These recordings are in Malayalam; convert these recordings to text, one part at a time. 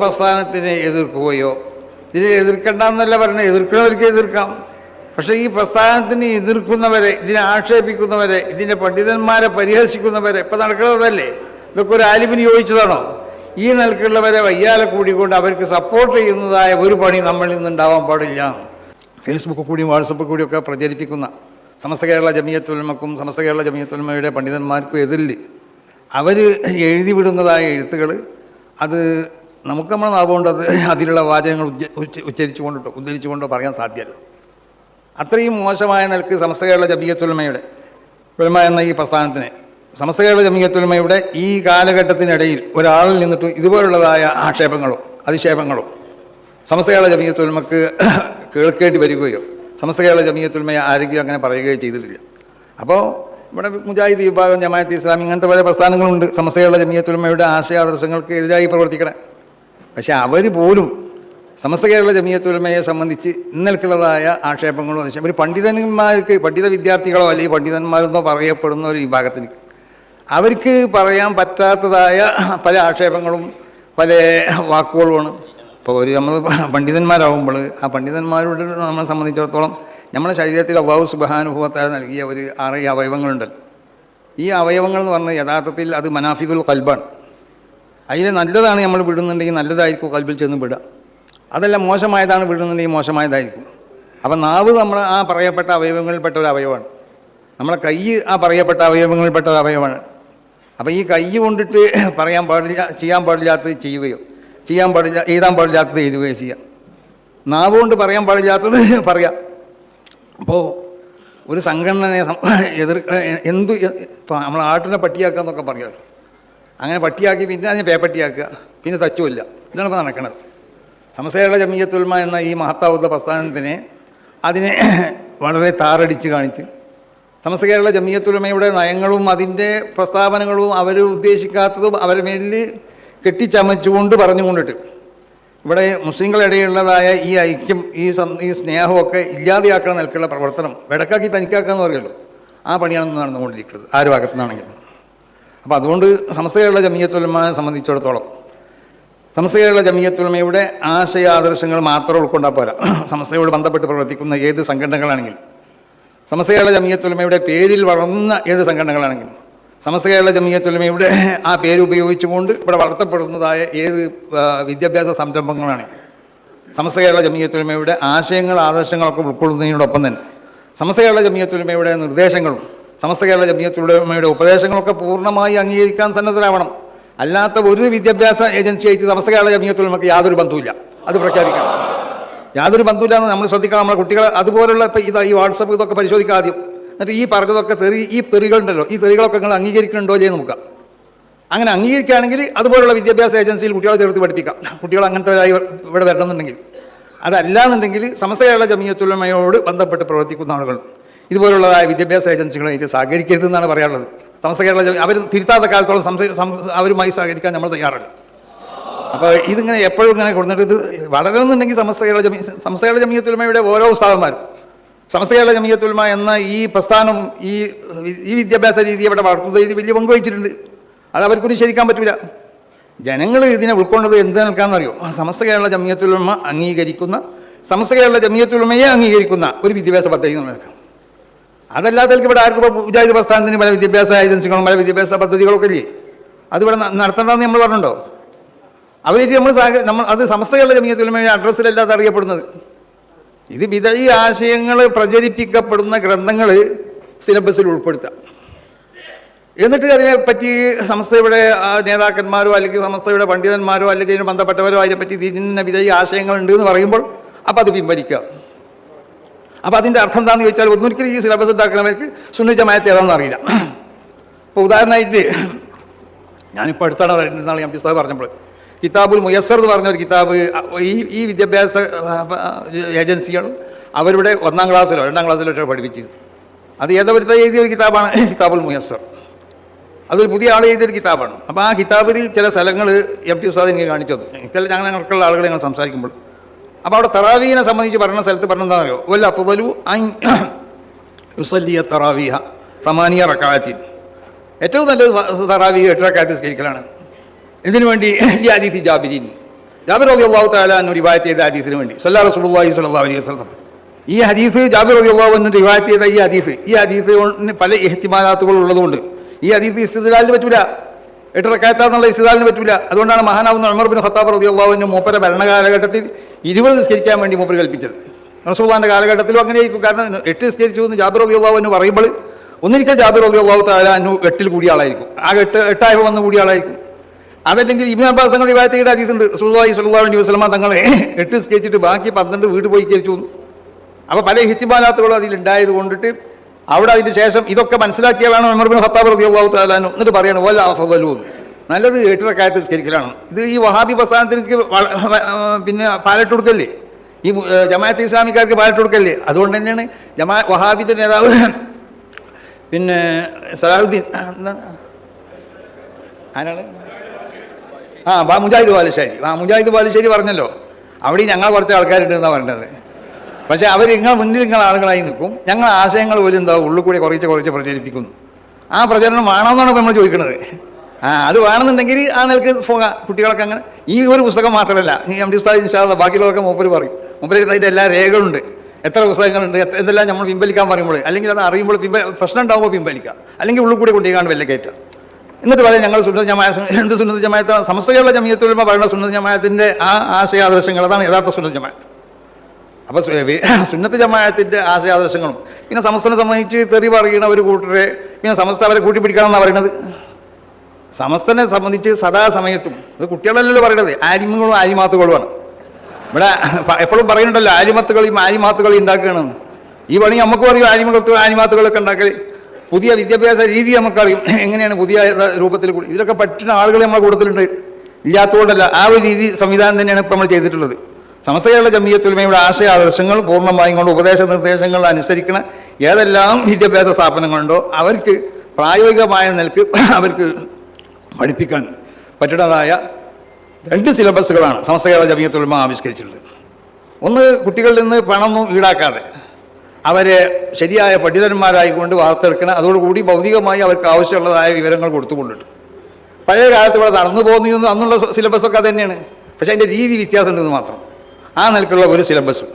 പ്രസ്ഥാനത്തിനെ എതിർക്കുകയോ ഇതിനെ എതിർക്കണ്ടെന്നല്ല പറഞ്ഞത് എതിർക്കുന്നവർക്ക് എതിർക്കാം. പക്ഷേ ഈ പ്രസ്ഥാനത്തിന് എതിർക്കുന്നവരെ ഇതിനെ ആക്ഷേപിക്കുന്നവരെ ഇതിന്റെ പണ്ഡിതന്മാരെ പരിഹസിക്കുന്നവരെ ഇപ്പം നടക്കുന്നതല്ലേ? ഇതൊക്കെ ഒരു ആലിമിന് യോജിച്ചതാണോ ഈ നിലക്കുള്ളവരെ വയ്യാലെ കൂടിക്കൊണ്ട് അവർക്ക് സപ്പോർട്ട് ചെയ്യുന്നതായ ഒരു പണി നമ്മളിൽ നിന്നുണ്ടാവാൻ പാടില്ല. ഫേസ്ബുക്ക് കൂടിയും വാട്സപ്പ് കൂടിയൊക്കെ പ്രചരിപ്പിക്കുന്ന സമസ്ത കേരള ജമിയത്തുലമക്കും സമസ്ത കേരള ജമിയത്തുലമയുടെ പണ്ഡിതന്മാർക്കും എതിരിൽ അവർ എഴുതി വിടുന്നതായ എഴുത്തുകൾ അത് നമുക്ക് നമ്മൾ നാവുകൊണ്ട് അത് അതിലുള്ള വാചകങ്ങൾ ഉച്ചരിച്ചു ഉച്ച- ഉച്ചരിച്ചുകൊണ്ടോ ഉദ്ധരിച്ചുകൊണ്ടോ പറയാൻ സാധ്യമല്ല അത്രയും മോശമായ നിലയ്ക്ക് സമസ്ത കേരള ജമീയത്തുലമയുടെ ഉലമ എന്ന ഈ പ്രസ്ഥാനത്തിന് സമസ്ത കേരള ജമീയത്തുലമയുടെ ഈ കാലഘട്ടത്തിനിടയിൽ ഒരാളിൽ നിന്നിട്ട് ഇതുപോലുള്ളതായ ആക്ഷേപങ്ങളോ അധിക്ഷേപങ്ങളോ സമസ്ത കേരള ജമീയത്തുലമക്ക് കേൾക്കേണ്ടി വരികയോ സമസ്ത കേരള ജമീയത്തുലമയെ ആരെങ്കിലും അങ്ങനെ പറയുകയോ ചെയ്തിട്ടില്ല. അപ്പോൾ ഇവിടെ മുജാഹിദ് വിഭാഗം ജമാഅത്ത് ഇസ്ലാം ഇങ്ങനത്തെ പല പ്രസ്ഥാനങ്ങളുണ്ട്. സമസ്ത കേരള ജമിയത്തുൽമയുടെ ആശയാദർശങ്ങൾക്ക് എതിരായി പ്രവർത്തിക്കണേ. പക്ഷെ അവർ പോലും സമസ്ത കേരള ജമിയത്തുലമയെ സംബന്ധിച്ച് ഇന്നൽക്കുള്ളതായ ആക്ഷേപങ്ങളോ എന്ന് വെച്ചാൽ ഒരു പണ്ഡിതന്മാർക്ക് പണ്ഡിത വിദ്യാർത്ഥികളോ അല്ലെങ്കിൽ പണ്ഡിതന്മാരെന്നോ പറയപ്പെടുന്ന ഒരു വിഭാഗത്തിന് അവർക്ക് പറയാൻ പറ്റാത്തതായ പല ആക്ഷേപങ്ങളും പല വാക്കുകളുമാണ്. ഇപ്പോൾ ഒരു നമ്മൾ പണ്ഡിതന്മാരാകുമ്പോൾ ആ പണ്ഡിതന്മാരോട് നമ്മളെ സംബന്ധിച്ചിടത്തോളം നമ്മുടെ ശരീരത്തിൽ അവാവ് സുബാനുഭവത്താൽ നൽകിയ ഒരു ആറ് അവയവങ്ങളുണ്ടല്ലോ. ഈ അവയവങ്ങൾ എന്ന് പറഞ്ഞാൽ യഥാർത്ഥത്തിൽ അത് മനാഫിദുൽ കൽബാണ് അതിൽ നല്ലതാണ് നമ്മൾ വിടുന്നുണ്ടെങ്കിൽ നല്ലതായിരിക്കും കൽബിൽ ചെന്ന് വിടുക. അതല്ല മോശമായതാണ് വിടുന്നുണ്ടെങ്കിൽ മോശമായതായിരിക്കും. അപ്പം നാവ് നമ്മൾ ആ പറയപ്പെട്ട അവയവങ്ങളിൽപ്പെട്ട ഒരു അവയവമാണ്. നമ്മളെ കൈ ആ പറയപ്പെട്ട അവയവങ്ങളിൽപ്പെട്ട ഒരു അവയവമാണ്. അപ്പം ഈ കൈ കൊണ്ടിട്ട് പറയാൻ പാടില്ല ചെയ്യാൻ പാടില്ലാത്തത് ചെയ്യുകയോ ചെയ്യാൻ പാടില്ല എഴുതാൻ പാടില്ലാത്തത് എഴുതുകയോ ചെയ്യാം. നാവ് കൊണ്ട് പറയാൻ പാടില്ലാത്തത് പറയാം. അപ്പോൾ ഒരു സംഘടനയെ എതിർ എന്ത് നമ്മൾ ആട്ടിനെ പട്ടിയാക്കുക എന്നൊക്കെ പറയാമല്ലോ അങ്ങനെ പട്ടിയാക്കി പിന്നെ അതിനെ പേപ്പട്ടിയാക്കുക. പിന്നെ തച്ചുമില്ല. ഇതാണ് ഇപ്പോൾ നടക്കുന്നത് സമസ്തയുള്ള ജമീയത്തുൽമ എന്ന ഈ മഹത്താവുദ്ധ പ്രസ്ഥാനത്തിനെ അതിനെ വളരെ താറടിച്ച് കാണിച്ച് സമസ്ത കേരള ജമീയത്തുലമയുടെ നയങ്ങളും അതിന്റെ പ്രസ്താവനകളും അവർ ഉദ്ദേശിക്കാത്തതും അവരെ മേലിൽ കെട്ടിച്ചമച്ചുകൊണ്ട് പറഞ്ഞുകൊണ്ടിട്ട് ഇവിടെ മുസ്ലിങ്ങളിടയിലുള്ളതായ ഈ ഐക്യം ഈ ഈ സ്നേഹമൊക്കെ ഇല്ലാതെയാക്കണം നിൽക്കുള്ള പ്രവർത്തനം വെടക്കാക്കി തനിക്കാക്കുക എന്ന് പറയുമല്ലോ. ആ പണിയാണ് നടന്നുകൊണ്ടിരിക്കുന്നത്. ആര് ഭാഗത്തു നിന്നാണെങ്കിലും അപ്പോൾ അതുകൊണ്ട് സമസ്ത കേരള ജമീയത്തുലമയെ സംബന്ധിച്ചിടത്തോളം സമസ്ത കേരള ജമീയത്തുലമയുടെ ആശയ ആദർശങ്ങൾ മാത്രം ഉൾക്കൊണ്ടാൽ പോരാ. സമസ്തയോട് ബന്ധപ്പെട്ട് പ്രവർത്തിക്കുന്ന ഏത് സംഘടനകളാണെങ്കിലും സമസ്ത കേരള ജമീയത്തുലമയുടെ പേരിൽ വളർന്ന ഏത് സംഘടനകളാണെങ്കിലും സമസ്ത കേരള ജമീയത്തുലമയുടെ ആ പേരുപയോഗിച്ചുകൊണ്ട് ഇവിടെ വളർത്തപ്പെടുന്നതായ ഏത് വിദ്യാഭ്യാസ സംരംഭങ്ങളാണെങ്കിലും സമസ്ത കേരള ജമീയത്തുലമയുടെ ആശയങ്ങൾ ആദർശങ്ങളൊക്കെ ഉൾക്കൊള്ളുന്നതിനോടൊപ്പം തന്നെ സമസ്ത കേരള ജമീയത്തുലമയുടെ നിർദ്ദേശങ്ങളും സമസ്ത കേരള ജമീയത്തുലമയുടെ ഉപദേശങ്ങളൊക്കെ പൂർണമായി അംഗീകരിക്കാൻ സന്നദ്ധരാവണം. അല്ലാത്ത ഒരു വിദ്യാഭ്യാസ ഏജൻസിയായിട്ട് സമസ്ത കേരള ജമീയത്തുലമക്ക് യാതൊരു ബന്ധവുമില്ല. അത് പ്രഖ്യാപിക്കണം. യാതൊരു ബന്ധമില്ല എന്ന് നമ്മൾ ശ്രദ്ധിക്കണം. നമ്മുടെ കുട്ടികളെ അതുപോലുള്ള ഇപ്പം ഇതാ ഈ വാട്സപ്പ് ഇതൊക്കെ പരിശോധിക്കുക ആദ്യം. എന്നിട്ട് ഈ പറഞ്ഞതൊക്കെ തെറി ഈ തെറികളുണ്ടല്ലോ ഈ തെറികളൊക്കെ നിങ്ങൾ അംഗീകരിക്കുന്നുണ്ടോ ചെയ്ത് നോക്കുക. അങ്ങനെ അംഗീകരിക്കുകയാണെങ്കിൽ അതുപോലുള്ള വിദ്യാഭ്യാസ ഏജൻസിയിൽ കുട്ടികളെ ചേർത്ത് പഠിപ്പിക്കാം. കുട്ടികൾ അങ്ങനത്തെവരായി ഇവിടെ വരണമെന്നുണ്ടെങ്കിൽ. അതല്ലാന്നുണ്ടെങ്കിൽ സമസ്ത കേരള ജമീയത്തുലമയോട് ബന്ധപ്പെട്ട് പ്രവർത്തിക്കുന്ന ആളുകൾ ഇതുപോലുള്ളതായ വിദ്യാഭ്യാസ ഏജൻസികളായിട്ട് സഹകരിക്കരുതെന്നാണ് പറയാനുള്ളത്. സമസ്ത കേരള അവർ തിരുത്താത്ത കാലത്തോളം അവരുമായി സഹകരിക്കാൻ നമ്മൾ തയ്യാറല്ല. അപ്പോൾ ഇതിങ്ങനെ എപ്പോഴും ഇങ്ങനെ കൊടുത്തിട്ട് ഇത് വളരണമെന്നുണ്ടെങ്കിൽ സമസ്ത കേരള ജമീ സമസ്ത കേരള ജമീയത്തുലമയുടെ ഓരോ ഉസ്താദന്മാരും സമസ്ത കേരള ജമീയത്തുലമ എന്ന ഈ പ്രസ്ഥാനം ഈ ഈ വിദ്യാഭ്യാസ രീതി ഇവിടെ വളർത്തുന്നതിൽ വലിയ പങ്ക് വഹിച്ചിട്ടുണ്ട് അത് അവർക്കൊന്നും ശരിക്കാൻ പറ്റില്ല ജനങ്ങൾ ഇതിനെ ഉൾക്കൊണ്ടത് എന്ത് നിൽക്കാമെന്നറിയോ സമസ്ത കേരള ജമീയത്തുലമ അംഗീകരിക്കുന്ന സമസ്ത കേരള ജമീയത്തുലമയെ അംഗീകരിക്കുന്ന ഒരു വിദ്യാഭ്യാസ പദ്ധതി എന്ന് അതല്ലാത്തവർക്ക് ഇവിടെ ആർക്കും വിചാരിത പ്രസ്ഥാനത്തിന് പല വിദ്യാഭ്യാസ ഏജൻസികളും പല വിദ്യാഭ്യാസ പദ്ധതികളൊക്കെ ഇല്ലേ അതിവിടെ നടത്തേണ്ടതെന്ന് നമ്മൾ പറഞ്ഞുണ്ടോ അവരിട്ട് നമ്മൾ നമ്മൾ അത് സംസ്ഥകളുടെ കേരള ജമീയത്തുലമയുടെ അഡ്രസ്സിലല്ലാതെ അറിയപ്പെടുന്നത്. ഇത് വിതഴി ആശയങ്ങൾ പ്രചരിപ്പിക്കപ്പെടുന്ന ഗ്രന്ഥങ്ങൾ സിലബസിൽ ഉൾപ്പെടുത്താം. എന്നിട്ട് അതിനെപ്പറ്റി സംസ്ഥയുടെ നേതാക്കന്മാരോ അല്ലെങ്കിൽ സംസ്ഥയുടെ പണ്ഡിതന്മാരോ അല്ലെങ്കിൽ ഇതിന് ബന്ധപ്പെട്ടവരോ അതിനെപ്പറ്റി ഇതിന് വിധേയ ആശയങ്ങളുണ്ട് എന്ന് പറയുമ്പോൾ അപ്പോൾ അത് പിൻവലിക്കുക. അപ്പോൾ അതിന്റെ അർത്ഥം എന്താണെന്ന് ചോദിച്ചാൽ ഒന്നൊരിക്കലും ഈ സിലബസ് ഉണ്ടാക്കുന്നവർക്ക് സുന്നി ജമായത്ത് ഏതാണെന്ന് അറിയില്ല. അപ്പോൾ ഉദാഹരണമായിട്ട് ഞാനിപ്പോൾ അടുത്താണ് പറയുന്നത് ഞാൻ പുസ്തകം പറഞ്ഞപ്പോൾ. കിതാബുൽ മുയസർ എന്ന് പറഞ്ഞ ഒരു കിതാബ് ഈ ഈ വിദ്യാഭ്യാസ ഏജൻസികൾ അവരുടെ ഒന്നാം ക്ലാസ്സിലോ രണ്ടാം ക്ലാസ്സിലോ ഒക്കെ പഠിപ്പിച്ചിരുന്നു. അത് ഏതവരുത്ത എഴുതിയ ഒരു കിതാബാണ് കിതാബുൽ മുയസർ അതൊരു പുതിയ ആൾ എഴുതിയൊരു കിതാബാണ്. അപ്പോൾ ആ കിതാബിൽ ചില സ്ഥലങ്ങൾ എം ടി ഉസ്താദ് എനിക്ക് കാണിച്ചു തന്നു. ചില ഞങ്ങൾക്കുള്ള ആളുകൾ ഞങ്ങൾ സംസാരിക്കുമ്പോൾ അപ്പോൾ അവിടെ തറാവീനെ സംബന്ധിച്ച് പറഞ്ഞ സ്ഥലത്ത് പറഞ്ഞെന്താണെന്നറിയോ വല്ല അഫുദലു ഐ തറാവീഹ തമാനിയ റക്കാത്തിൻ ഏറ്റവും നല്ലത് തറാവീഹ് എട്ട് സ്കരിക്കലാണ് ഇതിനു വേണ്ടി ലിയാദിഫി ജാബിരിൻ. ജാബിർ റബി അള്ളാഹു താലാന്നു റിവായത്ത് ചെയ്ത ഹദീസിന് വേണ്ടി. സല്ലാ റസൂലുള്ളാഹി സ്വല്ലല്ലാഹു അലൈഹി വസ്ലം ഈ ഹദീഫ് ജാബിർ റബി അള്ളാഹു റിവായത്ത് ചെയ്ത ഈ ഹദീഫ് ഈ ഹദീസ് പല ഇഹ്തിമാലാത്തുകൾ ഉള്ളതുകൊണ്ട് ഈ ഹദീഫ് ഇസ്തിദാലിന് പറ്റൂല. എട്ട് റക്കായത്താന്നുള്ള ഇസ്തിദാലിന് പറ്റൂല. അതുകൊണ്ടാണ് മഹാനാവുന്ന ഉമർ ബിൻ ഖത്താബ് അള്ളാഹുവിന്റെ മൂപ്പര ഭരണകാലഘട്ടത്തിൽ ഇരുപത് നിസ്കരിക്കാൻ വേണ്ടി മൂപ്പർ കൽപ്പിച്ചത്. റസൂള്ളാന്റെ കാലഘട്ടത്തിലും അങ്ങനെ ആയിരിക്കും. കാരണം എട്ട് നിസ്കരിച്ചു എന്ന് ജാബിർ അലി അള്ളാഹു എന്ന് പറയുമ്പോൾ ഒന്നിരിക്കൽ ജാബിർ അലി അള്ളാഹു താലാനു എട്ടിൽ കൂടിയ ആളായിരിക്കും. ആ എട്ട് എട്ടായപ്പോൾ വന്ന് കൂടിയ ആളായിരിക്കും. അതല്ലെങ്കിൽ ഇബിൻ അബ്ബാസ് തങ്ങളുടെ വിവാഹത്തിയുടെ അതീതുണ്ട് സുല്ലാഹി സുല്ലാ അലൈഹി വസ്ലമ തങ്ങളെ എട്ട് സ്കേച്ചിട്ട് ബാക്കി പന്ത്രണ്ട് വീട് പോയി കരിച്ചു അപ്പോൾ പല ഹിത്തിബാലാത്തുകളും അതിലുണ്ടായത് കൊണ്ടിട്ട് അവിടെ അതിന് ശേഷം ഇതൊക്കെ മനസ്സിലാക്കിയ വേണം ഉമർ ബിൻ ഖത്താബ് റബി അള്ളാഹു താലാനു എന്നിട്ട് പറയണം വല്ല അഫലു നല്ലത് എട്ടിറക്കായത്ത് സ്കരിക്കലാണ് ഇത് ഈ വഹാബി പ്രസ്ഥാനത്തിലേക്ക് പിന്നെ പാലറ്റ് കൊടുക്കല്ലേ? ഈ ജമാഅത്ത് ഇസ്ലാമിക്കാർക്ക് പാലട്ട് കൊടുക്കല്ലേ? അതുകൊണ്ട് തന്നെയാണ് ജമാ വഹാബിന്റെ നേതാവ് പിന്നെ സലാഹുദ്ദീൻ. എന്താണ് ആരാണ്? ആ ബാ മുജാഹിദ് ബാലുശ്ശേരി. ആ മുജാഹിദ് ബാലുശ്ശേരി പറഞ്ഞല്ലോ. അവിടെ ഞങ്ങൾ കുറച്ച് ആൾക്കാരുണ്ട് എന്നാണ് പറഞ്ഞത്. പക്ഷേ അവർ നിങ്ങൾ മുന്നിൽ നിങ്ങൾ ആളുകളായി നിൽക്കും. ഞങ്ങൾ ആശയങ്ങൾ പോലും എന്താ ഉള്ളിൽ കൂടി കുറച്ച് കുറച്ച് പ്രചരിപ്പിക്കുന്നു. ആ പ്രചരണം വേണമെന്നാണ് ഇപ്പോൾ നമ്മൾ ചോദിക്കുന്നത് ആ അത് വേണമെന്നുണ്ടെങ്കിൽ ആ നിലയ്ക്ക് പോകാം കുട്ടികളൊക്കെ അങ്ങനെ. ഈ ഒരു പുസ്തകം മാത്രമല്ല ഈ എം ഡി ഉസ്താദ് ഇൻഷാല്ല ബാക്കിയുള്ളവർക്ക് മൂപ്പര് പറയും. മൂപ്പര് അതിന്റെ എല്ലാ രേഖകളുണ്ട്. എത്ര പുസ്തകങ്ങളുണ്ട് എന്തെല്ലാം നമ്മൾ പിൻവലിക്കാൻ പറയുമ്പോൾ അല്ലെങ്കിൽ അത് അറിയുമ്പോൾ പിൻവ പ്രശ്നം ഉണ്ടാകുമ്പോൾ പിൻവലിക്കുക. അല്ലെങ്കിൽ ഉള്ളിൽ കൂടി കൊണ്ടുപോകാണ്ട് വല്ല കയറ്റുക. എന്നിട്ട് പറയാം ഞങ്ങൾ സുന്നത ജമായ എന്ത് സുന്നത ജമായത്താണ് സമസ്തകളുടെ വരുമ്പോൾ പറയുന്ന സുന്നത ജമായത്തിന്റെ ആ ആശയാദർശങ്ങൾ അതാണ് യഥാർത്ഥ സുന്നത ജമായത്ത് അപ്പോൾ സുന്നത്ത് ജമായത്തിന്റെ ആശയാദർശങ്ങളും. പിന്നെ സമസ്തനെ സംബന്ധിച്ച് തെറി പറയുന്ന ഒരു കൂട്ടരെ പിന്നെ സമസ്ത അവരെ കൂട്ടിപ്പിടിക്കണം എന്നാണ് പറയുന്നത്. സമസ്തനെ സംബന്ധിച്ച് സദാസമയത്തും. അത് കുട്ടികളല്ലല്ലോ പറയണത്. ആരിമകളും ആരിമാത്തുകളുമാണ്. ഇവിടെ എപ്പോഴും പറയുന്നുണ്ടല്ലോ ആരിമത്തുകളും ആരിമാത്തുകളും ഉണ്ടാക്കുകയാണ്. ഈ പണി നമുക്ക് പറയും ആരിമകത്തും ആരിമാത്തുകളൊക്കെ ഉണ്ടാക്കൽ പുതിയ വിദ്യാഭ്യാസ രീതി നമുക്കറിയും എങ്ങനെയാണ് പുതിയ രൂപത്തിൽ കൂടി. ഇതിലൊക്കെ പറ്റുന്ന ആളുകൾ നമ്മളെ കൂടുതലുണ്ട് ഇല്ലാത്തതുകൊണ്ടല്ല ആ ഒരു രീതി സംവിധാനം തന്നെയാണ് ഇപ്പം നമ്മൾ ചെയ്തിട്ടുള്ളത്. സമസ്തകളുടെ ജമീയത്തുലമയുടെ ആശയ ആദർശങ്ങൾ പൂർണമായും കൊണ്ട് ഉപദേശ നിർദ്ദേശങ്ങൾ അനുസരിക്കുന്ന ഏതെല്ലാം വിദ്യാഭ്യാസ സ്ഥാപനങ്ങളുണ്ടോ അവർക്ക് പ്രായോഗികമായ നിലയ്ക്ക് അവർക്ക് പഠിപ്പിക്കാൻ പറ്റുന്നതായ രണ്ട് സിലബസുകളാണ് സമസ്ത കേരള ജമീയത്തുലമ ആവിഷ്കരിച്ചിട്ടുള്ളത്. ഒന്ന് കുട്ടികളിൽ നിന്ന് പണമൊന്നും ഈടാക്കാതെ അവരെ ശരിയായ പണ്ഡിതന്മാരായിക്കൊണ്ട് വാർത്തെടുക്കണം അതോടുകൂടി ഭൗതികമായി അവർക്ക് ആവശ്യമുള്ളതായ വിവരങ്ങൾ കൊടുത്തുകൊണ്ടിട്ട്. പഴയ കാലത്ത് ഇവിടെ നടന്നു പോകുന്നതെന്ന് അന്നുള്ള സിലബസൊക്കെ തന്നെയാണ് പക്ഷേ അതിന്റെ രീതി വ്യത്യാസമുണ്ടെന്ന് മാത്രം. ആ നിലക്കുള്ള ഒരു സിലബസും.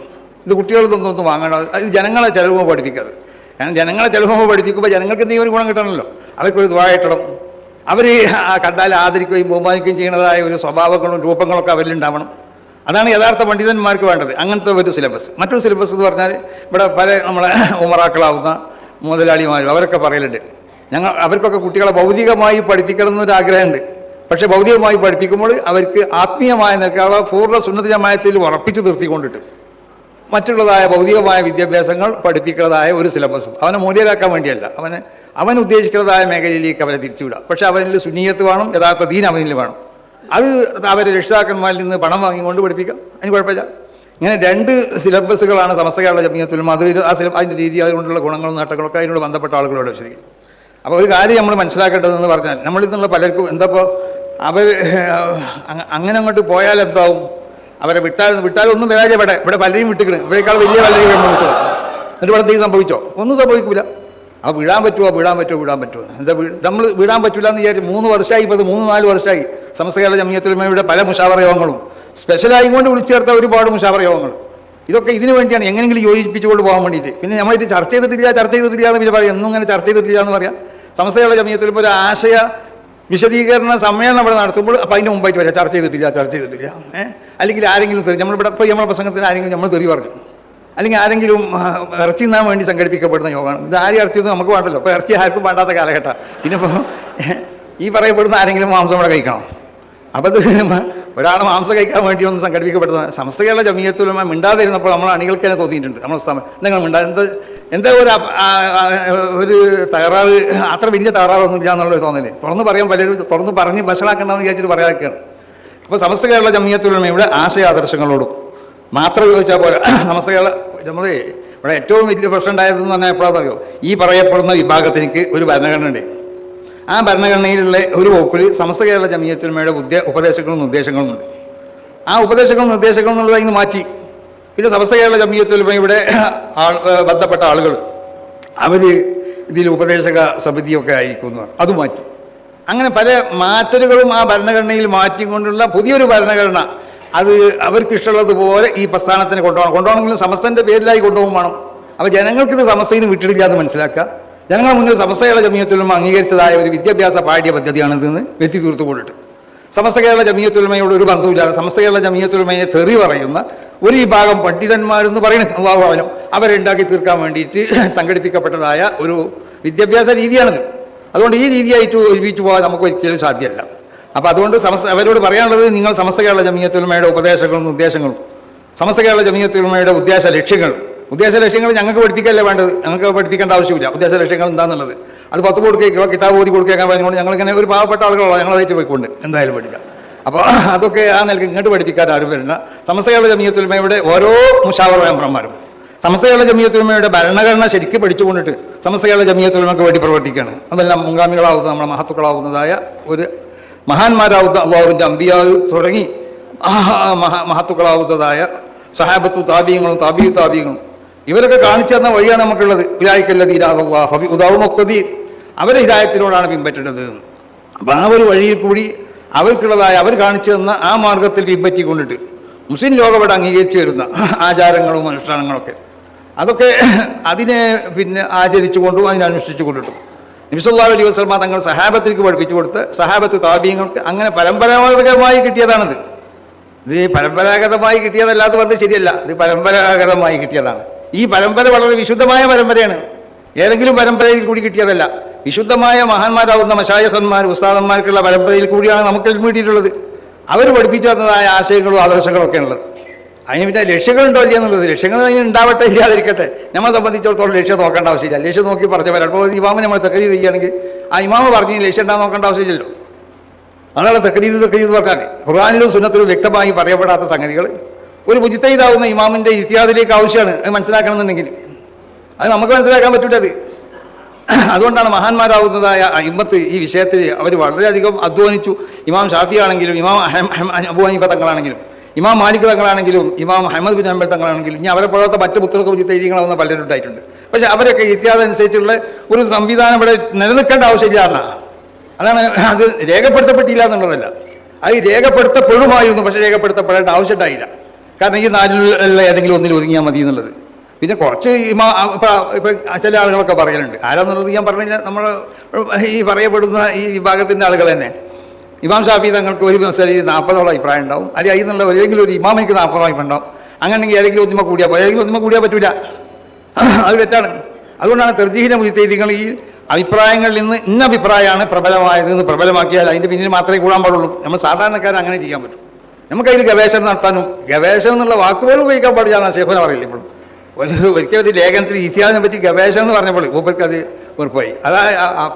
ഇത് കുട്ടികളിൽ നിന്നൊന്നും വാങ്ങണം അത് ജനങ്ങളെ ചിലവ് പഠിപ്പിക്കാതെ. കാരണം ജനങ്ങളെ ചിലവ് പഠിപ്പിക്കുമ്പോൾ ജനങ്ങൾക്ക് എന്തെങ്കിലും ഒരു ഗുണം കിട്ടണമല്ലോ. അവർക്കൊരു ദ്വായിട്ടണം അവർ കണ്ടാൽ ആദരിക്കുകയും ബഹുമാനിക്കുകയും ചെയ്യുന്നതായ ഒരു സ്വഭാവങ്ങളും രൂപങ്ങളൊക്കെ അവരിലുണ്ടാവണം. അതാണ് യഥാർത്ഥ പണ്ഡിതന്മാർക്ക് വേണ്ടത്. അങ്ങനത്തെ ഒരു സിലബസ് മറ്റൊരു സിലബസ് എന്ന് പറഞ്ഞാൽ ഇവിടെ പല നമ്മളെ ഉമറാക്കളാവുന്ന മുതലാളിമാരും അവരൊക്കെ പറയലുണ്ട്. ഞങ്ങൾ അവർക്കൊക്കെ കുട്ടികളെ ഭൗതികമായി പഠിപ്പിക്കണം എന്നൊരു ആഗ്രഹമുണ്ട് പക്ഷേ ഭൗതികമായി പഠിപ്പിക്കുമ്പോൾ അവർക്ക് ആത്മീയമായ നിൽക്കാതെ പൂർണ സുന്നത ജമായത്തിൽ ഉറപ്പിച്ച് നിർത്തിക്കൊണ്ടിട്ട് മറ്റുള്ളതായ ഭൗതികമായ വിദ്യാഭ്യാസങ്ങൾ പഠിപ്പിക്കുന്നതായ ഒരു സിലബസും അവനെ മൂല്യരാക്കാൻ വേണ്ടിയല്ല. അവനെ അവൻ ഉദ്ദേശിക്കുന്നതായ മേഖലയിലേക്ക് അവരെ തിരിച്ചുവിടുക. പക്ഷെ അവനിൽ സുന്നീയത്ത് വേണം യഥാർത്ഥ ദീൻ അവനിൽ വേണം. അത് അവരെ രക്ഷിതാക്കന്മാരിൽ നിന്ന് പണം വാങ്ങിക്കൊണ്ട് പഠിപ്പിക്കാം. അതിന് കുഴപ്പമില്ല. ഇങ്ങനെ രണ്ട് സിലബസുകളാണ് സമസ്ത കേരള ജമീയത്തിലും അത് ആ സില അതിന്റെ രീതി അതുകൊണ്ടുള്ള ഗുണങ്ങളും നേട്ടങ്ങളൊക്കെ അതിനോട് ബന്ധപ്പെട്ട ആളുകളോട് ശരി അപ്പോൾ ഒരു കാര്യം നമ്മൾ മനസ്സിലാക്കേണ്ടതെന്ന് പറഞ്ഞാൽ നമ്മളിൽ നിന്നുള്ള പലർക്കും എന്തപ്പോൾ അവർ അങ്ങനെ അങ്ങോട്ട് പോയാൽ എന്താവും? അവരെ വിട്ടാൽ വിട്ടാൽ ഒന്നും വരാതെ ഇവിടെ പലരെയും വിട്ടിക്കണം. ഇവിടേക്കാൾ വലിയ വിട്ടു. എന്നിട്ട് ഇവിടെ എന്തെങ്കിലും സംഭവിച്ചോ? ഒന്നും സംഭവിക്കില്ല ആ വിടാൻ പറ്റുമോ വിടാൻ പറ്റുമോ വിടാൻ പറ്റുമോ? എന്താ നമ്മൾ വിടാൻ പറ്റില്ല എന്ന് വിചാരിച്ച് മൂന്ന് വർഷമായി ഇപ്പോൾ മൂന്ന് നാല് വർഷമായി സമസ്ത കേരള ജമീയത്തുലമയുടെ പല മുഷാവറ യോഗങ്ങളും. സ്പെഷ്യലായി കൊണ്ട് വിളിച്ചു ചേർത്ത ഒരുപാട് മുഷാവറ യോഗങ്ങൾ ഇതൊക്കെ ഇതിനു വേണ്ടിയാണ് എങ്ങനെയെങ്കിലും യോജിപ്പിച്ചുകൊണ്ട് പോകാൻ വേണ്ടിയിട്ട്. പിന്നെ നമ്മളായിട്ട് ചർച്ച ചെയ്തിട്ടില്ല ചർച്ച ചെയ്തിട്ടില്ല എന്ന് പറയാം. എന്നും ഇങ്ങനെ ചർച്ച ചെയ്തിട്ടില്ല എന്ന് പറയാം. കേരള ജമീയത്തിലും ഒരു ആശയ വിശദീകരണ സമ്മേളനം ഇവിടെ നടത്തുമ്പോൾ അപ്പോൾ അതിന്റെ മുമ്പായിട്ട് വരാം. ചർച്ച ചെയ്തിട്ടില്ല ചർച്ച ചെയ്തിട്ടില്ല. ഏഹ് അല്ലെങ്കിൽ ആരെങ്കിലും തെറി നമ്മളിവിടെ ഇപ്പോൾ നമ്മുടെ പ്രസംഗത്തിന് ആരെങ്കിലും നമ്മൾ തെറി പറഞ്ഞു. അല്ലെങ്കിൽ ആരെങ്കിലും ഇറച്ചി തിന്നാൻ വേണ്ടി സംഘടിപ്പിക്കപ്പെടുന്ന യോഗമാണ്. ഇത് ആരും ഇറച്ചി ഒന്നും നമുക്ക് വേണ്ടല്ലോ. അപ്പോൾ ഇറച്ചി ആർക്കും വേണ്ടാത്ത കാലഘട്ടം. പിന്നെ ഇപ്പോൾ ഈ പറയപ്പെടുന്ന ആരെങ്കിലും മാംസം ഇവിടെ കഴിക്കണം? അപ്പോൾ അത് ഒരാൾ മാംസം കഴിക്കാൻ വേണ്ടി ഒന്നും സംഘടിപ്പിക്കപ്പെടുന്ന സമസ്ത കേരള ജമീയത്തുലമ മിണ്ടാതിരുന്നപ്പോൾ നമ്മൾ അണികൾക്ക് തന്നെ തോന്നിയിട്ടുണ്ട്. നമ്മൾ സ്ഥാപനം നിങ്ങൾ മിണ്ടാ എന്ത് എന്താ ഒരു ഒരു തകരാറ് അത്ര വലിയ തകരാറൊന്നും ഇല്ല എന്നുള്ളൊരു തോന്നൽ. തുറന്ന് പറയാൻ പലരും തുറന്ന് പറഞ്ഞ് വഷളാക്കണ്ടെന്ന് വിചാരിച്ചിട്ട് പറയാതൊക്കെയാണ്. അപ്പോൾ സമസ്ത കേരള ജമീയത്തുലമയുടെ ആശയാദർശങ്ങളോടും മാത്രം ചോദിച്ചാൽ പോലെ നമസ്കാര നമ്മളേ ഇവിടെ ഏറ്റവും വലിയ പ്രശ്നം ഉണ്ടായതെന്ന് പറഞ്ഞാൽ എപ്പോഴാണെന്ന് അറിയോ ഈ പറയപ്പെടുന്ന വിഭാഗത്തിന് ഒരു ഭരണഘടന ഉണ്ട് ആ ഭരണഘടനയിലുള്ള ഒരു വകുപ്പിൽ സമസ്ത കേരള ജമീയത്തിന്മയുടെ ഉദ്യ ഉപദേശങ്ങളും നിർദ്ദേശങ്ങളും ഉണ്ട്. ആ ഉപദേശങ്ങളും നിർദ്ദേശങ്ങളും എന്നുള്ളത് ഇന്ന് മാറ്റി. പിന്നെ സമസ്ത കേരള ജമീയത്തുലമയുടെ ആൾ ബന്ധപ്പെട്ട ആളുകൾ അവർ ഇതിൽ ഉപദേശക സമിതിയൊക്കെ ആയിരിക്കും എന്ന് പറഞ്ഞു. അത് മാറ്റി. അങ്ങനെ പല മാറ്റലുകളും ആ ഭരണഘടനയിൽ മാറ്റിക്കൊണ്ടുള്ള പുതിയൊരു ഭരണഘടന അത് അവർക്ക് ഇഷ്ടമുള്ളതുപോലെ ഈ പ്രസ്ഥാനത്തിന് കൊണ്ടുപോകണം. കൊണ്ടുപോകണമെങ്കിലും സമസ്തന്റെ പേരിലായി കൊണ്ടുപോകും വേണം. അപ്പോൾ ജനങ്ങൾക്കിത് സമസ്തയിൽ നിന്ന് വിട്ടിടില്ല എന്ന് മനസ്സിലാക്കുക. ജനങ്ങളുടെ മുന്നിൽ സമസ്തയുടെ ജമീയത്തുലമ അംഗീകരിച്ചതായ ഒരു വിദ്യാഭ്യാസ പാഠ്യ പദ്ധതിയാണ് ഇതെന്ന് വ്യക്തി തീർത്തു കൊണ്ടിട്ട് സമസ്ത കേരള ജമീയത്തുലമയോട് ഒരു ബന്ധവുമില്ലാതെ സമസ്ത കേരള ജമീയത്തുലമയെ തെറി പറയുന്ന ഒരു വിഭാഗം പണ്ഡിതന്മാരെന്ന് പറയുന്നത് അള്ളാഹുവാനും അവരെ ഉണ്ടാക്കി തീർക്കാൻ വേണ്ടിയിട്ട് സംഘടിപ്പിക്കപ്പെട്ടതായ ഒരു വിദ്യാഭ്യാസ രീതിയാണിത്. അതുകൊണ്ട് ഈ രീതിയായിട്ട് ഒരുമിച്ച് പോകാൻ നമുക്ക് ഒരിക്കലും സാധ്യമല്ല. അപ്പോൾ അതുകൊണ്ട് സമസ്ത അവരോട് പറയാനുള്ളത് നിങ്ങൾ സമസ്ത കേരള ജമീയത്തുലമയുടെ ഉപദേശങ്ങളും ഉദ്ദേശങ്ങളും സമസ്ത കേരള ജമീയത്തുലമയുടെ ഉദ്ദേശ ലക്ഷ്യങ്ങൾ. ഉദ്ദേശ ലക്ഷ്യങ്ങൾ ഞങ്ങൾക്ക് പഠിപ്പിക്കല്ലേ വേണ്ടത്? ഞങ്ങൾക്ക് പഠിപ്പിക്കേണ്ട ആവശ്യമില്ല. ഉദ്ദേശ ലക്ഷ്യങ്ങൾ എന്താണെന്നുള്ളത് അത് പത്ത് കൊടുക്കുകയോ കിതാബ് ഓതി കൊടുക്കുക പറഞ്ഞുകൊണ്ട് ഞങ്ങളിങ്ങനെ ഒരു പാവപ്പെട്ട ആളുകളോ ഞങ്ങളതായിട്ട് പോയിക്കൊണ്ട് എന്തായാലും പഠിക്കാം. അപ്പോൾ അതൊക്കെ ആ നിലയ്ക്ക് ഇങ്ങോട്ട് പഠിപ്പിക്കാൻ ആരും വരുന്ന സമസ്ത കേരള ജമീയത്തുലമയുടെ ഓരോ മുഷാവർ മെമ്പർമാരും സമസ്ത കേരള ജമീയത്തുലമയുടെ ഭരണഘടന ശരിക്കും പഠിച്ചുകൊണ്ടിട്ട് സമസ്ത കേരള ജമീയത്തുലമക്ക് വേണ്ടി പ്രവർത്തിക്കുകയാണ്. അതെല്ലാം മുൻഗാമികളാവുന്ന നമ്മുടെ മഹത്തുക്കളാവുന്നതായ ഒരു മഹാന്മാരാവുന്ന അള്ളാഹുവിന്റെ അമ്പിയാവ് തുടങ്ങി മഹാ മഹത്തുക്കളാവുന്നതായ സഹാബത്തു താപീയങ്ങളും താപീയ താപീയങ്ങളും. ഇവരൊക്കെ കാണിച്ചു തന്ന വഴിയാണ് നമുക്കുള്ളത്. തീരാഹബി ഉദാവ് മുക്തീ അവരെ ഹിതായത്തിനോടാണ് പിൻപറ്റേണ്ടത് അപ്പം ആ ഒരു വഴിയിൽ കൂടി അവർക്കുള്ളതായ അവർ കാണിച്ചു തന്ന ആ മാർഗത്തിൽ പിൻപറ്റിക്കൊണ്ടിട്ട് മുസ്ലിം ലോകം ഇവിടെ അംഗീകരിച്ചു വരുന്ന ആചാരങ്ങളും അനുഷ്ഠാനങ്ങളൊക്കെ. അതൊക്കെ അതിനെ പിന്നെ ആചരിച്ചുകൊണ്ടും അതിനനുഷ്ഠിച്ചു കൊണ്ടിട്ടും നിമിഷല്ലാ അലൈഹി വസ്ലമ തങ്ങൾ സഹാബത്തിലേക്ക് പഠിപ്പിച്ചു കൊടുത്ത് സഹാബത്ത് താപീയങ്ങൾക്ക് അങ്ങനെ പരമ്പരാഗതമായി കിട്ടിയതാണിത്. ഇത് പരമ്പരാഗതമായി കിട്ടിയതല്ലാതെ പറഞ്ഞ് ശരിയല്ല. ഇത് പരമ്പരാഗതമായി കിട്ടിയതാണ്. ഈ പരമ്പര വളരെ വിശുദ്ധമായ പരമ്പരയാണ്. ഏതെങ്കിലും പരമ്പരയിൽ കൂടി കിട്ടിയതല്ല. വിശുദ്ധമായ മഹാന്മാരാകുന്ന മഷായഹന്മാർ ഉസ്താദന്മാർക്കുള്ള പരമ്പരയിൽ കൂടിയാണ് നമുക്ക് കിട്ടിയിട്ടുള്ളത് അവർ പഠിപ്പിച്ചു തന്നതായ ആശയങ്ങളും ആദർശങ്ങളും ഒക്കെ ഉള്ളത് അതിന് പിന്നെ ലക്ഷ്യങ്ങളുണ്ടോ ഇല്ല എന്നുള്ളത്? ലക്ഷ്യങ്ങൾ അതിന് ഉണ്ടാവട്ടെ ഇല്ലാതിരിക്കട്ടെ. നമ്മളെ സംബന്ധിച്ചിടത്തോളം ലക്ഷ്യം നോക്കേണ്ട ആവശ്യമില്ല. ലക്ഷ്യം നോക്കി പറഞ്ഞ വരാം അപ്പോൾ ഇമാമ് നമ്മൾ തെക്കരീത് ചെയ്യുകയാണെങ്കിൽ ആ ഇമാമ് പറഞ്ഞ് ലക്ഷ്യം ഉണ്ടാകാൻ നോക്കേണ്ട ആവശ്യമില്ലല്ലോ. അതാണ് തെക്കരീത് തെക്കരീത് പറഞ്ഞാൽ ഖുർആാനിലും സുന്നത്തിലും വ്യക്തമായി പറയപ്പെടാത്ത സംഗതികൾ. ഒരു മുജിത്തൈതാവുന്ന ഇമാമിന്റെ ഇത്യാദിലേക്ക് ആവശ്യമാണ്. അത് മനസ്സിലാക്കണമെന്നുണ്ടെങ്കിൽ. അത് നമുക്ക് മനസ്സിലാക്കാൻ പറ്റൂല അത്. അതുകൊണ്ടാണ് മഹാന്മാരാവുന്നതായ ഇമ്മത്ത് ഈ വിഷയത്തിൽ അവർ വളരെയധികം അധ്വാനിച്ചു. ഇമാം ഷാഫി ആണെങ്കിലും ഇമാം പദങ്ങളാണെങ്കിലും അബു ഹനീഫ തങ്ങളാണെങ്കിലും. ഇമാം മാലിക് തങ്ങളാണെങ്കിലും ഇമാം അഹമ്മദ് ബിൻ അമ്പൽ തങ്ങളാണെങ്കിലും ഇനി അവരെ പോലത്തെ മറ്റ് പുത്രർക്ക് മുജിത്തൈദികളാവുന്ന പലരും ഉണ്ടായിട്ടുണ്ട്. പക്ഷേ അവരൊക്കെ ഇത്യാദ അനുസരിച്ചുള്ള ഒരു സംവിധാനം ഇവിടെ നിലനിൽക്കേണ്ട ആവശ്യമില്ല എന്നാണ് അതാണ് അത് രേഖപ്പെടുത്തപ്പെട്ടില്ല എന്നുള്ളതല്ല. അത് രേഖപ്പെടുത്തപ്പെടുമായിരുന്നു പക്ഷെ രേഖപ്പെടുത്തപ്പെടേണ്ട ആവശ്യമുണ്ടായില്ല. കാരണം ഈ നാലിലുള്ള ഏതെങ്കിലും ഒന്നിൽ ഒതുങ്ങിയാൽ മതി എന്നുള്ളത്. പിന്നെ കുറച്ച് ഇമാ ഇപ്പം ചില ആളുകളൊക്കെ പറയലുണ്ട്. ആരാന്നുള്ളത് ഞാൻ പറഞ്ഞു കഴിഞ്ഞാൽ നമ്മൾ ഈ പറയപ്പെടുന്ന ഈ വിഭാഗത്തിന്റെ ആളുകൾ തന്നെ. ഇമാം ഷാഫി തങ്ങൾക്ക് ഒരു മസലയിൽ നാൽപ്പതോളം അഭിപ്രായം ഉണ്ടാവും. അല്ലെങ്കിൽ അതിൽ നിന്നുള്ള ഏതെങ്കിലും ഒരു ഇമാമയ്ക്ക് നാൽപ്പതോളം അഭിപ്രായം ഉണ്ടാവും. അങ്ങനെയെങ്കിൽ ഏതെങ്കിലും ഒന്നിമ കൂടിയാൽ പോയി ഏതെങ്കിലും ഒന്നിമ കൂടിയാൽ പറ്റില്ല അത് തെറ്റാണ്. അതുകൊണ്ടാണ് തെർജീഹിനെ മുഴുത്തേരികൾ ഈ അഭിപ്രായങ്ങളിൽ നിന്ന് ഇന്ന അഭിപ്രായമാണ് പ്രബലമായത് എന്ന് പ്രബലമാക്കിയാൽ അതിന്റെ പിന്നിൽ മാത്രമേ കൂടാൻ പാടുള്ളൂ. നമ്മൾ സാധാരണക്കാരൻ അങ്ങനെ ചെയ്യാൻ പറ്റും. നമുക്കതിൽ ഗവേഷണം നടത്താനും ഗവേഷണം എന്നുള്ള വാക്കുകൾ ഉപയോഗിക്കാൻ പാടില്ല എന്നാണ് ഷെഫന പറയില്ല ഇപ്പോഴും. ഒരു ഒരിക്കൽ ഒരു ലേഖനത്തിൽ ഇതിഹാസം പറ്റി ഗവേഷണം എന്ന് പറഞ്ഞപ്പോൾ മൂപ്പർക്ക് അത് ഉറപ്പായി. അതാ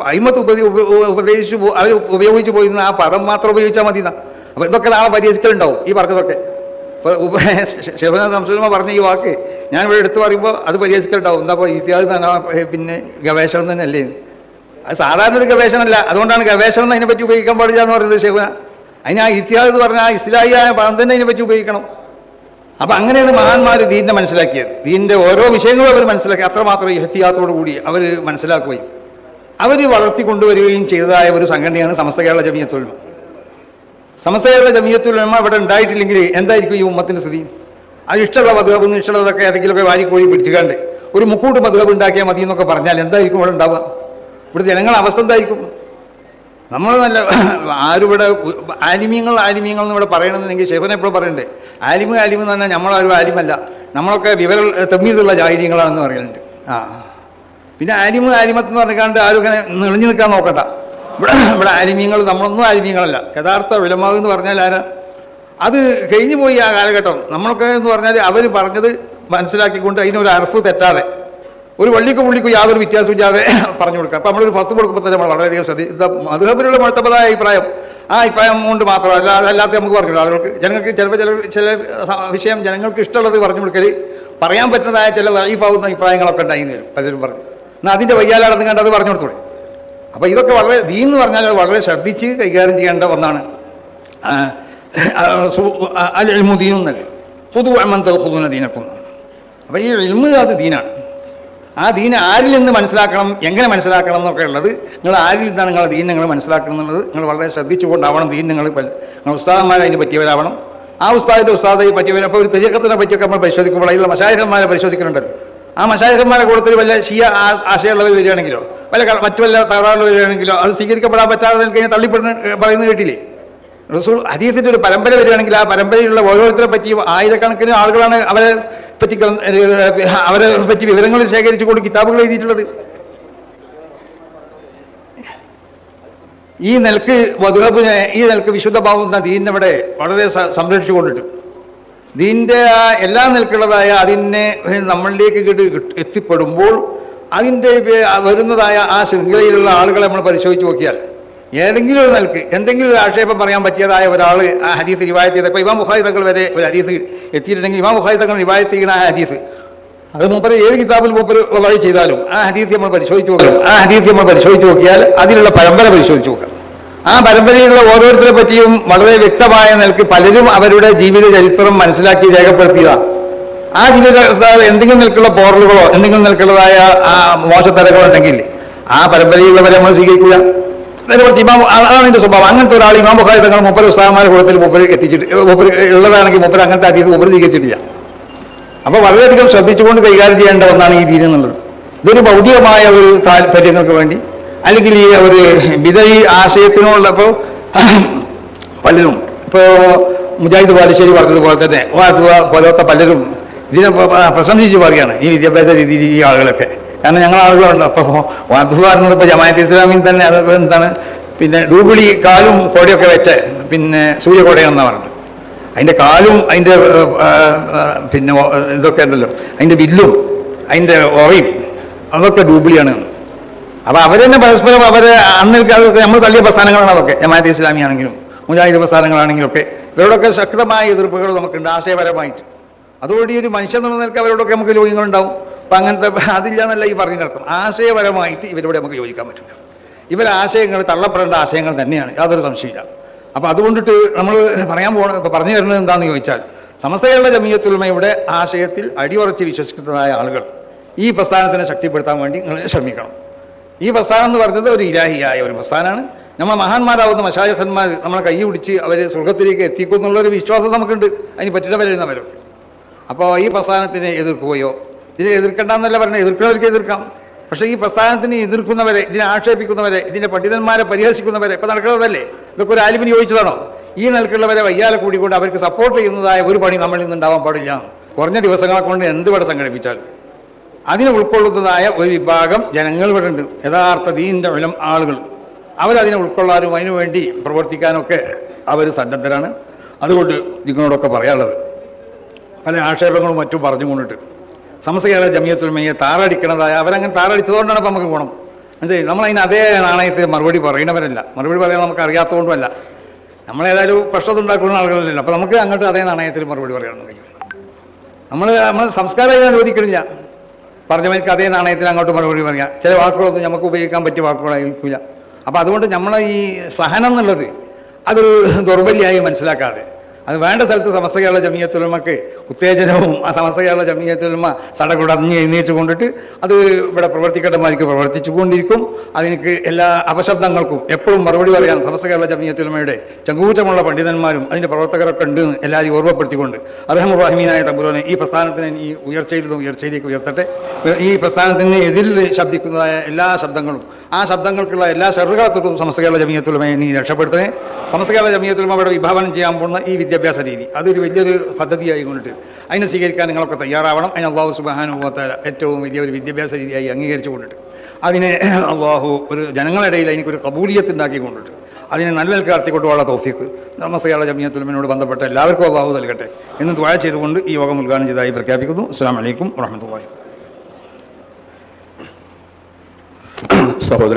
അയിമത്ത് ഉപദേ ഉപ- ഉപദേശിച്ചു അവർ ഉപയോഗിച്ച് പോയിരുന്ന ആ പദം മാത്രം ഉപയോഗിച്ചാൽ മതി അപ്പോൾ ഇതൊക്കെ നാളെ പരിഹരിക്കലുണ്ടാവും ഈ പറഞ്ഞതൊക്കെ. ഇപ്പോൾ സംസുലമ പറഞ്ഞ ഈ വാക്ക് ഞാൻ ഇവിടെ എടുത്തു പറയുമ്പോൾ അത് പരിഹരിക്കലുണ്ടാവും എന്താ അപ്പോൾ ഇതിഹാസം തന്നെ പിന്നെ ഗവേഷണം തന്നെ അല്ലേ അത് സാധാരണ ഒരു ഗവേഷണമല്ല. അതുകൊണ്ടാണ് ഗവേഷണം അതിനെപ്പറ്റി ഉപയോഗിക്കാൻ പാടില്ല എന്ന് പറയുന്നത് ശിവന. അതിന് ആ ഇതിഹാസം എന്ന് പറഞ്ഞാൽ ആ ഇസ്ലാഹിയായ പദം തന്നെ അതിനെപ്പറ്റി ഉപയോഗിക്കണം. അപ്പം അങ്ങനെയാണ് മഹാന്മാർ ദീനിനെ മനസ്സിലാക്കിയത്. ദീനിന്റെ ഓരോ വിഷയങ്ങളും അവർ മനസ്സിലാക്കി. അത്രമാത്രം ഇഹത്തിയാത്തോടു കൂടി അവർ മനസ്സിലാക്കുകയും അവർ വളർത്തിക്കൊണ്ടുവരികയും ചെയ്തതായ ഒരു സംഘടനയാണ് സമസ്ത കേരള ജമിയത്തുൽമ സമസ്ത കേരള ജമിയത്തുൽമ ഇവിടെ ഉണ്ടായിട്ടില്ലെങ്കിൽ എന്തായിരിക്കും ഈ ഉമ്മത്തിന്റെ സ്ഥിതി? അത് ഇഷ്ടമുള്ള മധുഹബ് ഇഷ്ടമുള്ളതൊക്കെ ഏതെങ്കിലുമൊക്കെ വാരിക്കോഴി പിടിച്ചുകൊണ്ട് ഒരു മുക്കൂട്ട് മധുഹബ് ഉണ്ടാക്കിയാൽ മതി എന്നൊക്കെ പറഞ്ഞാൽ എന്തായിരിക്കും ഇവിടെ ഉണ്ടാവുക? ഇവിടെ ജനങ്ങളുടെ അവസ്ഥ എന്തായിരിക്കും? നമ്മൾ നല്ല ആരിവിടെ ആലിമീങ്ങൾ ആലിമീങ്ങൾ എന്ന് ഇവിടെ പറയണമെന്നുണ്ടെങ്കിൽ ഷെഫൻ എപ്പോഴും പറയണ്ടേ? ആലിമ് ആലിമ് എന്ന് പറഞ്ഞാൽ നമ്മളാരും ആലിമല്ല. നമ്മളൊക്കെ വിവര തെമ്മീതുള്ള ജാഹിര്യങ്ങളാണെന്ന് പറയുന്നുണ്ട്. ആ. പിന്നെ ആലിമ് ആലിമത്ത് എന്ന് പറഞ്ഞാണ്ട് ആരും ഇങ്ങനെ നിളിഞ്ഞു നിൽക്കാൻ നോക്കണ്ട. ഇവിടെ ഇവിടെ ആലിമീങ്ങൾ നമ്മളൊന്നും ആലിമീങ്ങളല്ല. യഥാർത്ഥ വിലമാകുമെന്ന് പറഞ്ഞാൽ ആരാ? അത് കഴിഞ്ഞു പോയി ആ കാലഘട്ടം. നമ്മളൊക്കെ എന്ന് പറഞ്ഞാൽ അവർ പറഞ്ഞത് മനസ്സിലാക്കിക്കൊണ്ട് അതിനൊരു അർഫ് തെറ്റാതെ. ഒരു വള്ളിക്കും പുള്ളിക്കും യാതൊരു വ്യത്യാസമില്ലാതെ പറഞ്ഞു കൊടുക്കാം. അപ്പം നമ്മളൊരു ഫസ്റ്റ് കൊടുക്കുമ്പോൾ തന്നെ നമ്മൾ വളരെയധികം ശ്രദ്ധ ഇത് മധുഹബിലുള്ള മഴത്തപ്പതായ അഭിപ്രായം. ആ അഭിപ്രായം കൊണ്ട് മാത്രമല്ല അല്ലാത്ത നമുക്ക് പറഞ്ഞു ആളുകൾക്ക് ജനങ്ങൾക്ക് ചിലപ്പോൾ ചില ചില വിഷയം ജനങ്ങൾക്ക് ഇഷ്ടമുള്ളത് പറഞ്ഞു കൊടുക്കൽ പറയാൻ പറ്റുന്നതായ ചില ലൈഫാവുന്ന അഭിപ്രായങ്ങളൊക്കെ ഉണ്ടായിരുന്നു വരും പലരും പറഞ്ഞു. എന്നാൽ അതിന്റെ വയ്യാലടന്ന് കണ്ട് അത് പറഞ്ഞു കൊടുത്തോളൂ. അപ്പോൾ ഇതൊക്കെ വളരെ ദീൻ എന്ന് പറഞ്ഞാൽ വളരെ ശ്രദ്ധിച്ച് കൈകാര്യം ചെയ്യേണ്ട ഒന്നാണ്. അൽ ദീനും എന്നല്ലേ പൊതു അമ്മന്ത ഹുദൂന ദീനക്കും. അപ്പോൾ ഈ എൽമ് അത് ദീനാണ്. ആ ദീൻ ആരിൽ നിന്ന് മനസ്സിലാക്കണം എങ്ങനെ മനസ്സിലാക്കണം എന്നൊക്കെ ഉള്ളത് നിങ്ങൾ ആരിൽ നിന്നാണ് നിങ്ങളെ ദീൻ നിങ്ങൾ മനസ്സിലാക്കണം എന്നുള്ളത് നിങ്ങൾ വളരെ ശ്രദ്ധിച്ചുകൊണ്ടാവണം ദീൻ നിങ്ങൾ നിങ്ങൾ ഉസ്താദന്മാരെ അതിന് പറ്റിയവരാവണം. ആ ഉസ്താദിന്റെ ഉസ്താദയെ പറ്റിയവരും അപ്പോൾ ഒരു തെരിയക്കത്തിനെ പറ്റിയൊക്കെ നമ്മൾ പരിശോധിക്കുമ്പോൾ അതിലുള്ള മഷായകന്മാരെ പരിശോധിക്കുന്നുണ്ടല്ലോ. ആ മഷായകന്മാരെ കൂടുതൽ വല്ല ഷിയ ആശയമുള്ളവർ വരികയാണെങ്കിലോ വല്ല മറ്റു വല്ല തകരാറുകൾ വരികയാണെങ്കിലോ അത് സ്വീകരിക്കപ്പെടാൻ പറ്റാതെ നിൽക്കുന്ന തള്ളിപ്പെടുന്ന പറയുന്നത് കേട്ടില്ലേ? റസൂൾ ഹദീസിന്റെ ഒരു പരമ്പര വരികയാണെങ്കിൽ ആ പരമ്പരയിലുള്ള ഓരോരുത്തരെ പറ്റിയും ആയിരക്കണക്കിന് ആളുകളാണ് അവരെ പറ്റി അവരെ പറ്റി വിവരങ്ങൾ ശേഖരിച്ചു കൊണ്ട് കിതാബുകൾ എഴുതിയിട്ടുള്ളത്. ഈ നിലയ്ക്ക് വധുഹബിനെ ഈ നിലയ്ക്ക് വിശുദ്ധമാവുന്ന ദീനിനെ ഇവിടെ വളരെ സംരക്ഷിച്ചു കൊണ്ടിട്ട്. ദീന്റെ ആ എല്ലാ നിലക്കുള്ളതായ അതിനെ നമ്മളിലേക്ക് കിട്ട് എത്തിപ്പെടുമ്പോൾ അതിന്റെ വരുന്നതായ ആ ശൃംഖലയിലുള്ള ആളുകളെ നമ്മൾ പരിശോധിച്ച് നോക്കിയാൽ ഏതെങ്കിലും ഒരു നിലയ്ക്ക് എന്തെങ്കിലും ഒരു ആക്ഷേപം പറയാൻ പറ്റിയതായ ഒരാൾ ആ ഹദീസ് റിവായത്ത് ചെയ്തപ്പോൾ ഇമാം ബുഖാരി തങ്ങൾ വരെ ഒരു ഹദീസ് എത്തിയിട്ടുണ്ടെങ്കിൽ ഇമാം ബുഖാരി തങ്ങൾ റിവായത്ത് ചെയ്യുന്ന ആ ഹദീസ്. അത് മൂപ്പര് ഏത് കിതാബിൽ മൂപ്പര് വഴി ചെയ്താലും ആ ഹദീസ് നമ്മൾ പരിശോധിച്ച് നോക്കണം. ആ ഹദീസ് നമ്മൾ പരിശോധിച്ച് നോക്കിയാൽ അതിലുള്ള പരമ്പര പരിശോധിച്ച് നോക്കാം ആ പരമ്പരയിലുള്ള ഓരോരുത്തരെ പറ്റിയും വളരെ വ്യക്തമായ നിലയ്ക്ക് പലരും അവരുടെ ജീവിത ചരിത്രം മനസ്സിലാക്കി രേഖപ്പെടുത്തിയതാണ് ആ ജീവിത എന്തെങ്കിലും നിൽക്കുള്ള പോറലുകളോ എന്തെങ്കിലും നിൽക്കുള്ളതായ ആ മോശത്തരങ്ങളോ ഉണ്ടെങ്കിൽ ആ പരമ്പരയിലുള്ളവരെ നമ്മൾ സ്വീകരിക്കുക. അതിനെ കുറച്ച് ഇമാം അതാണ് എന്റെ സ്വഭാവം. അങ്ങനത്തെ ഒരാൾ ഇമാം ബുഖാരി തങ്ങൾ മുപ്പര ഉസ്താദന്മാരുടെ കൂടത്തിൽ മുപ്പര് എത്തിച്ചിട്ട് മുപ്പര് ഉള്ളതാണെങ്കിൽ മുപ്പര് അങ്ങനത്തെ അതീത് മുപ്പര് സ്വീകരിച്ചിട്ടില്ല. അപ്പോൾ വളരെയധികം ശ്രദ്ധിച്ചുകൊണ്ട് കൈകാര്യം ചെയ്യേണ്ട ഒന്നാണ് ഈ ദീൻ എന്നുള്ളത്. ഇതൊരു ഭൗതികമായ ഒരു താല്പര്യങ്ങൾക്ക് വേണ്ടി അല്ലെങ്കിൽ ഈ ഒരു വിതഴി ആശയത്തിനുള്ള ഇപ്പോൾ പലരും ഇപ്പോൾ മുജാഹിദ് ബാലുശ്ശേരി പറഞ്ഞതുപോലെ തന്നെ വാട്ടുക പോലത്തെ പലരും ഇതിനെ പ്രശംസിച്ച് പറയുകയാണ് ഈ വിദ്യാഭ്യാസ രീതി ഈ ആളുകളൊക്കെ. കാരണം ഞങ്ങൾ ആളുകളുണ്ട് അപ്പോൾ പറഞ്ഞത് ഇപ്പോൾ ജമാഅത്ത് ഇസ്ലാമിൽ തന്നെ അത് എന്താണ് പിന്നെ ഡൂബിളി കാലും കോടിയൊക്കെ വെച്ച് പിന്നെ സൂര്യകോടയെന്നാണ് പറഞ്ഞത്. അതിന്റെ കാലും അതിന്റെ പിന്നെ ഇതൊക്കെ ഉണ്ടല്ലോ. അതിന്റെ വില്ലും അതിന്റെ ഒറയും അതൊക്കെ ഡൂബിളിയാണ് അപ്പോൾ അവർ തന്നെ പരസ്പരം അവർ അന്ന് അതൊക്കെ നമ്മൾ തള്ളിയ പ്രസ്ഥാനങ്ങളാണ് അതൊക്കെ. ജമാഅത്ത് ഇസ്ലാമി ആണെങ്കിലും മുജാഹിദ് പ്രസ്ഥാനങ്ങളാണെങ്കിലും ഒക്കെ. ഇവരോടൊക്കെ ശക്തമായ എതിർപ്പുകൾ നമുക്കുണ്ട് ആശയപരമായിട്ട്. അതുകൊണ്ട് ഈ ഒരു മനുഷ്യൻ എന്നുള്ള നിലയ്ക്ക് അവരോടൊക്കെ നമുക്ക് യോഗ്യങ്ങളുണ്ടാവും അപ്പം അങ്ങനത്തെ അതില്ല എന്നല്ല ഈ നടത്തും. ആശയപരമായിട്ട് ഇവരോട് നമുക്ക് യോജിക്കാൻ പറ്റില്ല. ഇവരെ ആശയങ്ങൾ തള്ളപ്പെടേണ്ട ആശയങ്ങൾ തന്നെയാണ്. യാതൊരു സംശയമില്ല അപ്പോൾ അതുകൊണ്ടിട്ട് നമ്മൾ പറയാൻ പോണ പറഞ്ഞു തരുന്നത് എന്താണെന്ന് ചോദിച്ചാൽ സമസ്തകളുടെ ജമീയത്തുൽമയുടെ ആശയത്തിൽ അടിയുറച്ച് വിശ്വസിക്കുന്നതായ ആളുകൾ ഈ പ്രസ്ഥാനത്തിനെ ശക്തിപ്പെടുത്താൻ വേണ്ടി നിങ്ങൾ ശ്രമിക്കണം. ഈ പ്രസ്ഥാനം എന്ന് പറഞ്ഞത് ഒരു ഇലാഹിയായ ഒരു പ്രസ്ഥാനമാണ്. നമ്മൾ മഹാന്മാരാവുന്ന മഷായഖന്മാർ നമ്മളെ കൈ പിടിച്ച് അവർ സ്വർഗത്തിലേക്ക് എത്തിക്കും എന്നുള്ളൊരു വിശ്വാസം നമുക്കുണ്ട്. അതിന് പറ്റില്ല വരുന്നവരൊക്കെ അപ്പോൾ ഈ പ്രസ്ഥാനത്തിനെ എതിർക്കുകയോ ഇതിനെ എതിർക്കണ്ടെന്നല്ല പറഞ്ഞത്? എതിർക്കുന്നവർക്ക് എതിർക്കാം. പക്ഷേ ഈ പ്രസ്ഥാനത്തിനെ എതിർക്കുന്നവരെ ഇതിനെ ആക്ഷേപിക്കുന്നവരെ ഇതിന്റെ പണ്ഡിതന്മാരെ പരിഹസിക്കുന്നവരെ ഇപ്പം നടക്കുന്നതല്ലേ? ഇതൊക്കെ ഒരു ആലിമിന് ചോദിച്ചതാണോ ഈ നിലക്കുള്ളവരെ വയ്യാലെ കൂടിക്കൊണ്ട് അവർക്ക് സപ്പോർട്ട് ചെയ്യുന്നതായ ഒരു പണി നമ്മളിൽ നിന്നുണ്ടാവാൻ പാടില്ല. കുറഞ്ഞ ദിവസങ്ങളെ കൊണ്ട് എന്ത് ഇവിടെ സംഘടിപ്പിച്ചാൽ അതിനെ ഉൾക്കൊള്ളുന്നതായ ഒരു വിഭാഗം ജനങ്ങൾ ഇവിടെ ഉണ്ട്. യഥാർത്ഥ ദീന്റെ വിലം ആളുകൾ. അവരതിനെ ഉൾക്കൊള്ളാനും അതിനുവേണ്ടി പ്രവർത്തിക്കാനൊക്കെ അവർ സന്നദ്ധരാണ്. അതുകൊണ്ട് നിങ്ങളോടൊക്കെ പറയാനുള്ളത്. പല ആക്ഷേപങ്ങളും മറ്റും പറഞ്ഞുകൊണ്ടിട്ട് സമസ്തകാല ജമിയത്തുൽമയെ താറടിക്കണതായ അവരങ്ങനെ താറടിച്ചതുകൊണ്ടാണ് ഇപ്പം നമുക്ക് ഗുണം മനസ്സിലായി? നമ്മളതിന് അതേ നാണയത്തിൽ മറുപടി പറയണവരല്ല. മറുപടി പറയാൻ നമുക്ക് അറിയാത്തതുകൊണ്ടുമല്ല. നമ്മളേതായാലും പ്രശ്നം ഉണ്ടാക്കുന്ന ആളുകളല്ലല്ലോ. അപ്പോൾ നമുക്ക് അങ്ങോട്ട് അതേ നാണയത്തിൽ മറുപടി പറയണം കഴിയും. നമ്മൾ നമ്മൾ സംസ്കാരം ചോദിക്കണില്ല അനുവദിക്കണില്ല. പറഞ്ഞവർക്ക് അതേ നാണയത്തിൽ അങ്ങോട്ട് മറുപടി പറയാം. ചില വാക്കുകളൊന്നും നമുക്ക് ഉപയോഗിക്കാൻ പറ്റിയ വാക്കുകളായിരിക്കില്ല അപ്പോൾ അതുകൊണ്ട് നമ്മളെ ഈ സഹനം എന്നുള്ളത് അതൊരു ദൗർബല്യമായി മനസ്സിലാക്കാതെ അത് വേണ്ട സ്ഥലത്ത് സമസ്ത കേരള ജമീയത്തുലമ്മക്ക് ഉത്തേജനവും ആ സമസ്ത കേരള ജമീയത്തുലമ സടകുടഞ്ഞ് എഴുന്നേറ്റ് കൊണ്ടിട്ട് അത് ഇവിടെ പ്രവർത്തിക്കട്ടമാർക്ക് പ്രവർത്തിച്ചു കൊണ്ടിരിക്കും. അതിനക്ക് എല്ലാ അപശബ്ദങ്ങൾക്കും എപ്പോഴും മറുപടി പറയാൻ സമസ്ത കേരള ജമീയത്തുലമ്മയുടെ ചങ്കൂറ്റമുള്ള പണ്ഡിതന്മാരും അതിന്റെ പ്രവർത്തകരൊക്കെ ഉണ്ട് എന്ന് എല്ലാവരും ഓർമ്മപ്പെടുത്തിക്കൊണ്ട് അദ്ദേഹം റഹ്മീനായ തമ്പുരോനെ ഈ പ്രസ്ഥാനത്തിന് ഈ ഉയർച്ചയിൽ നിന്ന് ഉയർച്ചയിലേക്ക് ഉയർത്തട്ടെ. ഈ പ്രസ്ഥാനത്തിന് എതിൽ ശബ്ദിക്കുന്നതായ എല്ലാ ശബ്ദങ്ങളും ആ ശബ്ദങ്ങൾക്കുള്ള എല്ലാ ഷെറുകളത്തൊട്ടും സമസ്ത കേരള ജമീയത്തുലമ്മയെ നീ രക്ഷപ്പെടുത്തണേ. സമസ്ത കേരള ജമീയത്തുലമ്മയുടെ വിഭാവനം ചെയ്യാൻ പോകുന്ന ഈ വിദ്യാഭ്യാസ രീതി. അതൊരു വലിയൊരു പദ്ധതിയായിക്കൊണ്ട് അതിനെ സ്വീകരിക്കാൻ നിങ്ങളൊക്കെ തയ്യാറാവണം. അതിന് അള്ളാഹു സുബാനുഭവത്താല ഏറ്റവും വലിയൊരു വിദ്യാഭ്യാസ രീതിയായി അംഗീകരിച്ചു കൊണ്ടിട്ട് അതിനെ അള്ളാഹു ഒരു ജനങ്ങളിടയിൽ അതിനൊരു കബൂലിയത്ത് ഉണ്ടാക്കി കൊണ്ടിട്ട് അതിനെ നല്ല നിലയ്ക്ക് നടത്തിക്കൊണ്ടുള്ള തോഫിക്ക് നമസ്തയാള ജമിയത്തുലമിനോട് ബന്ധപ്പെട്ട എല്ലാവർക്കും അള്ളാഹു നൽകട്ടെ എന്ന് ദ്വാഴ ചെയ്തുകൊണ്ട് ഈ യോഗം ഉദ്ഘാടനം ചെയ്തതായി പ്രഖ്യാപിക്കുന്നു. അസ്സാം വലൈക്കും വാഹമത്തല്ലാഹി സഹോദര